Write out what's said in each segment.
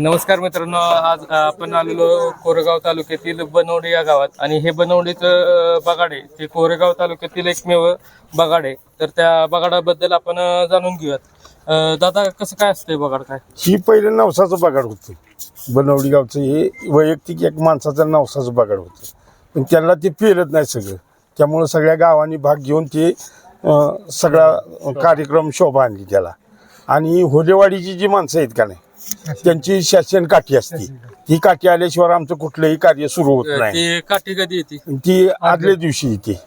नमस्कार मित्रांनो आज आपण आलेलो कोरेगाव तालुक्यातील बनवडी या गावात. आणि हे बनवडीचं बगाड आहे ते कोरेगाव तालुक्यातील एकमेव बगाड. आहे तर त्या बगाडाबद्दल आपण जाणून घेऊयात. दादा कसं काय असतं बगाड काय? ही पहिले नवसाचं बगाड होतं. बनवडी गावचं हे वैयक्तिक एक माणसाचं नवसाचं बगाड होतं. पण त्यांना ते पेलत नाही सगळं. त्यामुळं सगळ्या गावांनी भाग घेऊन ते सगळा कार्यक्रम शोभा आणली त्याला. आणि होलेवाडीची जी माणसं आहेत का नाही त्यांची शासन काठी असते. ती काठी आल्याशिवाय आमचं कुठलंही कार्य सुरू होत नाही. ती काठी कधी येते? ती आदल्या दिवशी येते.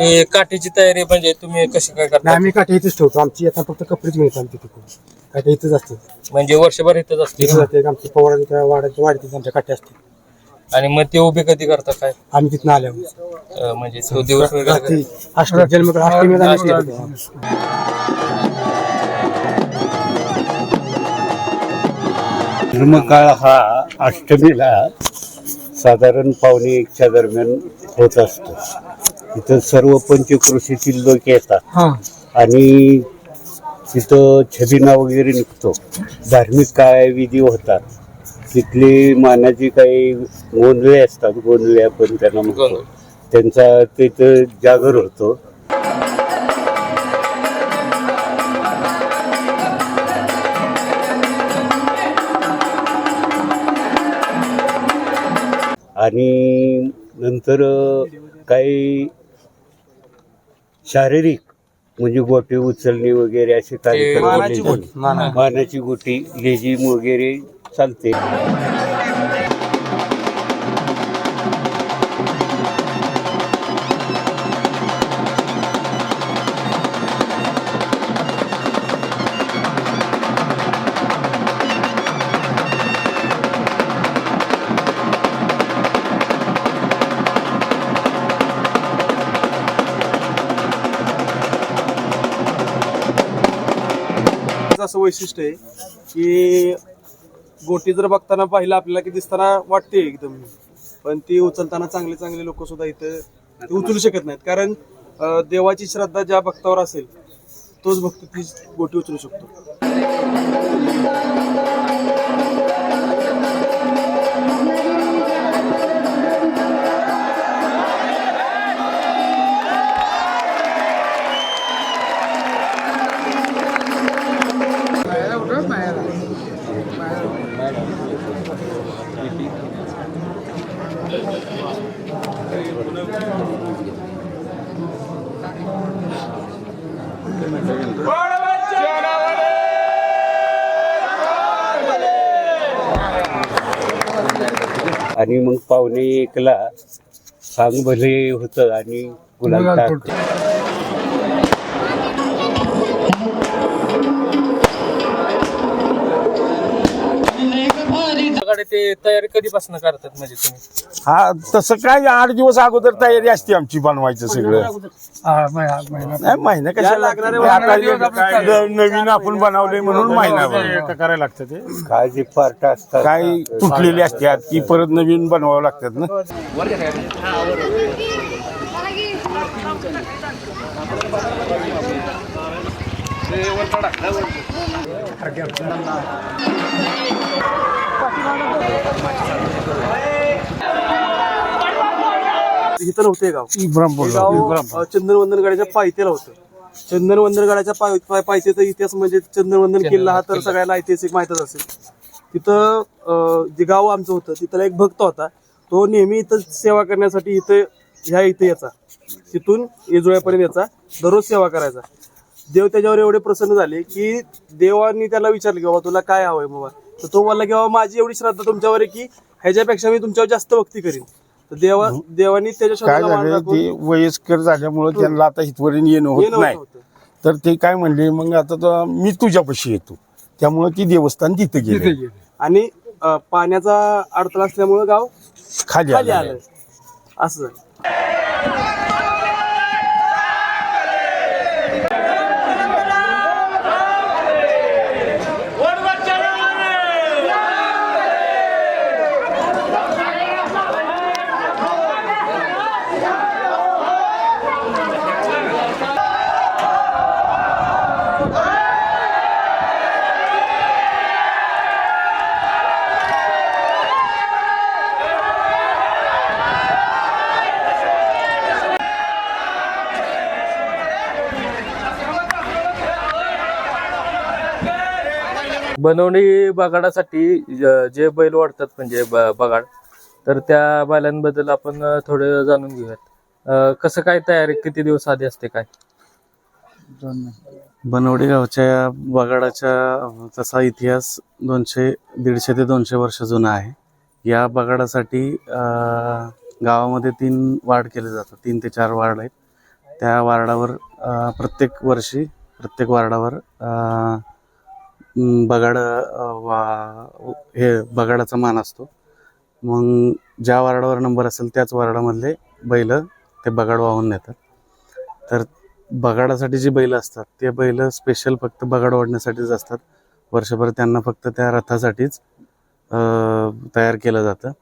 ते काठीची तयारी म्हणजे तुम्ही कशी काय नाही करता आम्ही काठी इथेच ठेवतो. आमची आता फक्त कपडेच मिळतात आमच्या तिकडून. काठी इथेच असते. म्हणजे वर्षभर इथंच असते इथं जाते. आमची पवारांच्या वाड्याच्या वाडीत आमच्या काठी असते. आणि मग ते उभे कधी करता काय? आम्ही तिथून आल्यावर. अं, म्हणजे तो दिवस वगैरे रात्री जन्म अष्टमीला आम्ही करतो. धर्मकाळ हा अष्टमीला साधारण पावणे एकच्या दरम्यान होत असतो. इथं सर्व पंचकृषीतील लोक येतात. आणि तिथं छबिना वगैरे निघतो. धार्मिक काय विधी होतात. तिथली मानाची काही गोंधळे असतात. गोंधळे आपण त्यांना म्हणतो. त्यांचा तिथं जागर होतो. आणि नंतर काही शारीरिक म्हणजे गोटे उचलणे वगैरे असे कार्यक्रम मानाची गोटी. लेझिम वगैरे चालते. असं वैशिष्ट्य आहे की गोटी जर बघताना पाहिलं आपल्याला की दिसताना वाटते एकदम. पण ती उचलताना चांगले चांगले लोक सुद्धा इथं ते उचलू शकत नाहीत. कारण देवाची श्रद्धा ज्या भक्तावर असेल तोच भक्त ती गोटी उचलू शकतो. आणि मग पावणे एकला सांग भले होतं आणि गुलाल बगाड ते तयारी कधीपासून करतात म्हणजे तुम्ही? हा तसं काय आठ दिवस अगोदर तयारी असते आमची बनवायचं सगळं. नाही महिना कशा लागणार नवीन आपण बनवले म्हणून महिना करायला लागतं ते? काय जे पार्ट असतात काही तुटलेली असतात ती परत नवीन बनवावं लागतात ना? इथं नव्हते गाव. हे गाव चंदनवंदन गडाच्या पायथ्याला होतं. चंदनवंदन गडाच्या पाय पाय- पायथ्याचा इतिहास म्हणजे चंदनवंदन किल्ला हा तर सगळ्याला ऐतिहासिक माहितच असेल. तिथं जे गाव आमचं होतं तिथला एक भक्त होता. तो नेहमी इथं सेवा करण्यासाठी इथं ह्या इथे याचा तिथून येजोळ्यापर्यंत याचा दररोज सेवा करायचा. देव त्याच्यावर एवढे प्रसन्न झाले की देवानी त्याला विचारलं की बाबा तुला काय हवंय बाबा? तर तो बोलला की बाबा माझी एवढी श्रद्धा तुमच्यावर आहे की ह्याच्यापेक्षा मी तुमच्यावर जास्त भक्ती करीन. तर देवा देवानी त्याच्या काय श्रद्धेला मान झालं राखून ते वयस्कर झाल्यामुळं त्यांना आता इथवरून येणं हे होत नाही. होतं. तर ते काय म्हणले मग आता तर मी तुझ्यापाशी येतो. त्यामुळे ती देवस्थान तिथे गेले आणि अं, पाण्याचा अडथळा असल्यामुळे गाव खाली खाली आलं आलं असं झालं. बनवणी बगाडासाठी ज- जे बैल वाढतात म्हणजे ब- बगाड तर त्या बैलांबद्दल आपण थोडं जाणून घेऊयात. कसं काय तयारी किती दिवस आधी असते काय? बनवडी गावच्या बगाडाच्या तसा इतिहास दोनशे दीडशे ते दोनशे वर्ष जुना आहे. या बगाडासाठी गावामध्ये तीन वार्ड केले जातात. तीन ते चार वार्ड आहेत. त्या वार्डावर प्रत्येक वर्षी प्रत्येक वार्डावर बगाड वा हे बगाडाचा मान असतो. मग ज्या वार्डावर नंबर असेल त्याच वार्डामधले बैल ते बगाड वाहून नेतात. तर बगाडासाठी जी बैल असतात ते बैल स्पेशल फक्त बगाड ओढण्यासाठीच असतात. वर्षभर त्यांना फक्त त्या रथासाठीच तयार केलं जातं.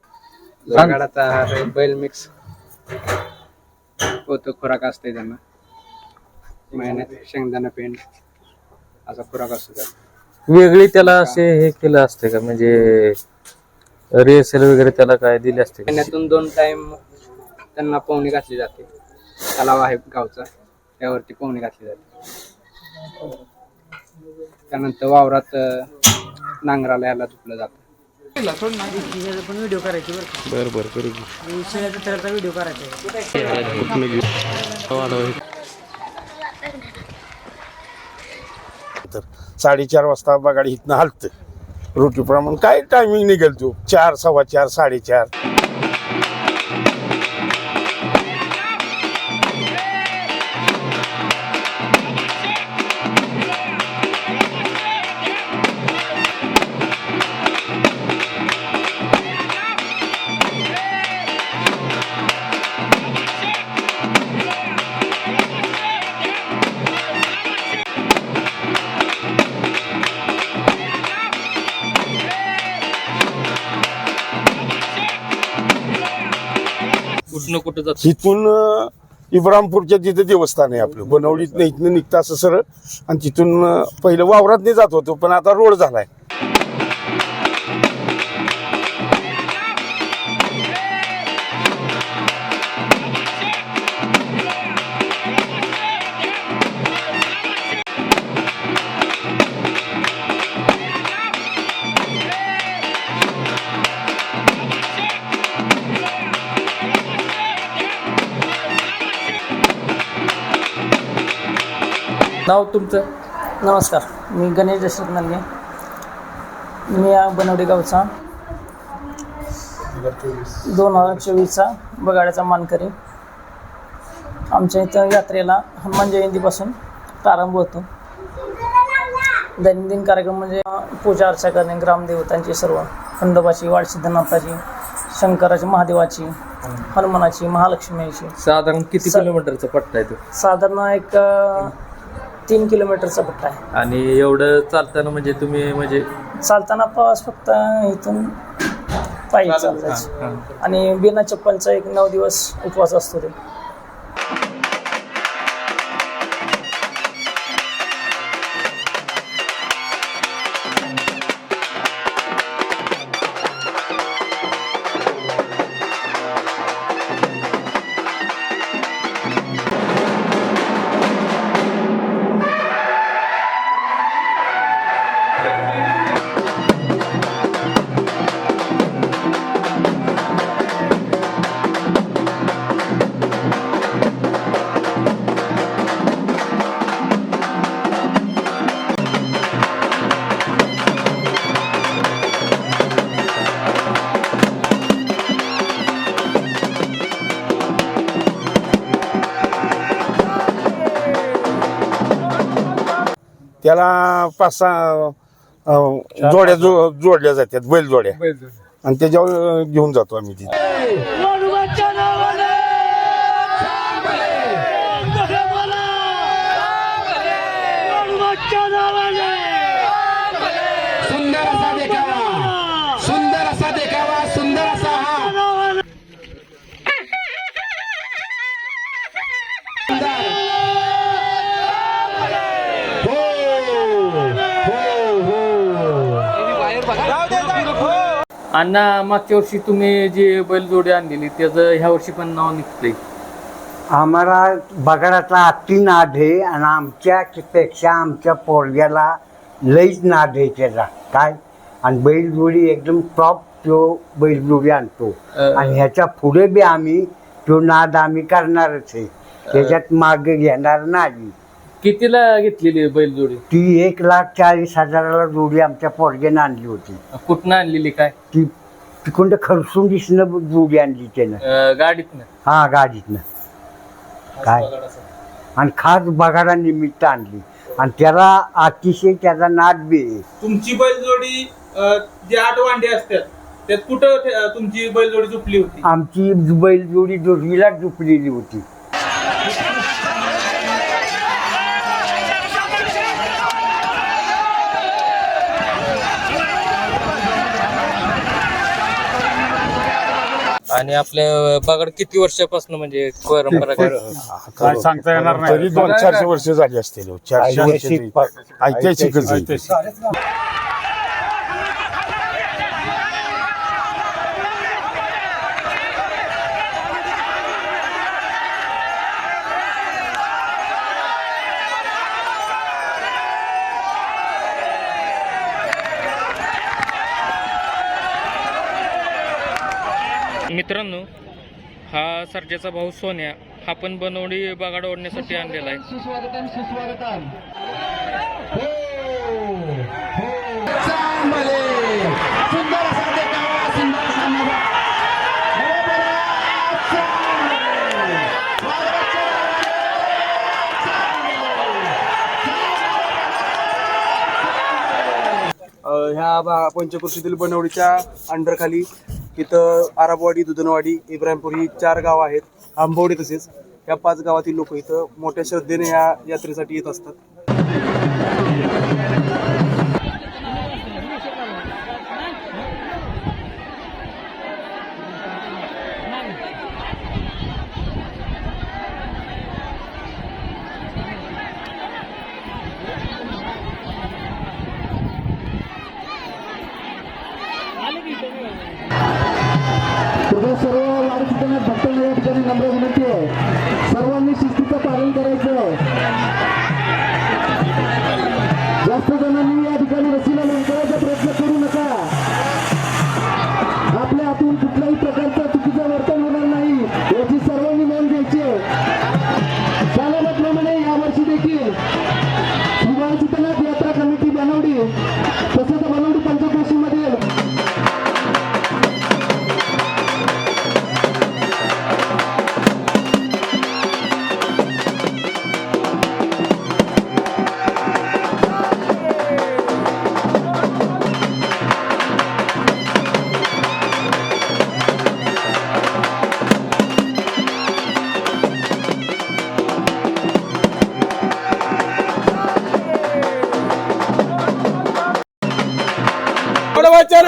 बगाडाचा बैल मिक्स होतो खुराक असते त्यांना. महिन्यात शेंगदाणा पेंड असा खुराक असतो वेगळी त्याला असे हे केलं असते का? म्हणजे रेसल वगैरे त्याला काय दिले असते का? महिन्यातून दोन टाइम त्यांना पोहणी घातली जाते. तलाव आहे गावचा. त्यावरती पोहणी घातली जाते. त्यानंतर वावरात अं, नांगराला याला धुतलं जातं. तर साडेचार वाजता बगाडी इथनं हलतं. रोटीप्रमाणे काय टायमिंग निघेल तू चार सव्वा चार साडेचार. कुठनं कुठं जात? इथून अं, तिथे देवस्थान आहे आपलं. बनवलीत इथनं निघतं असं सरळ. आणि तिथून अं, पहिलं वावरात नाही जात होतो पण आता रोड झालाय. नाव तुमचं? नमस्कार. मी गणेश दशरथ नलगे. मी या बनवडी गावचा दोन हजार चोवीसचा बगाड्याचा मानकरी. आमच्या इथं यात्रेला हनुमान जयंतीपासून प्रारंभ होतो. दैनंदिन कार्यक्रम म्हणजे पूजा अर्चा करणे ग्रामदेवतांची सर्व खंडोबाची वाडसिद्धनाथाची शंकराची महादेवाची हनुमानाची महालक्ष्मीची. साधारण किती किलोमीटरचा पट्टा आहे तो? साधारण एक तीन किलोमीटरचा पट्टा आहे. आणि एवढं चालताना म्हणजे तुम्ही म्हणजे चालताना प्रवास फक्त इथून पायी चालताच आणि बिना चप्पलचा एक नऊ दिवस उपवास असतो ते. त्याला पाच सहा अं, जोड्या जो जोडल्या जातात बैल जोड्या आणि त्याच्यावर घेऊन जातो आम्ही तिथे. अण्णा मागच्या वर्षी तुम्ही जी बैलजोडी आणलेली त्याचं ह्या वर्षी पण नाव निघतंय. आम्हाला बगाडाचा अति नाद आहे आणि आमच्या पेक्षा आमच्या पोरग्याला लईच नाद आहे त्याचा. काय? आणि बैलजोडी एकदम टॉप तो बैलजोडी आणतो. आणि ह्याच्या पुढे बी आम्ही तो नाद आम्ही करणारच आहे. त्याच्यात मागे घेणार नाही. कितीला घेतलेली आहे बैलजोडी ती एक लाख चाळीस हजाराला जोडी आमच्या पोरग्यानं आणली होती. कुठनं आणलेली काय? ती तिकडं खरसून दिसणं जोडी आणली त्यानं. अं, गाडीतनं? हा गाडीतनं. काय? आणि खास बघायला निमित्त आणली. आणि त्याला अतिशय त्याचा नाद बी आहे. तुमची बैलजोडी अं, जे आठ वांडे असतात त्यात कुठं ते- तुमची बैलजोडी झोपली होती? आमची बैलजोडी दोघीला झुपलेली होती. आणि आपल्या बगाड किती वर्षापासून म्हणजे परंपरा काय सांगता येणार नाही तरी दोन चारशे वर्ष झाली असतील हो. चारशे वर्ष ऐतिहासिक. ऐतिहासिकच आहे. मित्रांनो हा सर्जाचा भाऊ सोन्या हा पण बनवडी बगाड ओढण्यासाठी आणलेला आहे. सुस्वागतम सुस्वागतम. हो हो. हो ह्या भा- पंचकृषीतील बनवडीच्या अंडर खाली इथं आराबवाडी दुधनवाडी इब्राहिमपूर ही चार गावं आहेत. आंबवडी तसेच. या पाच गावातील लोक इथं मोठ्या श्रद्धेने या यात्रेसाठी येत असतात. na movimentação. ಸಮಾಚಾರ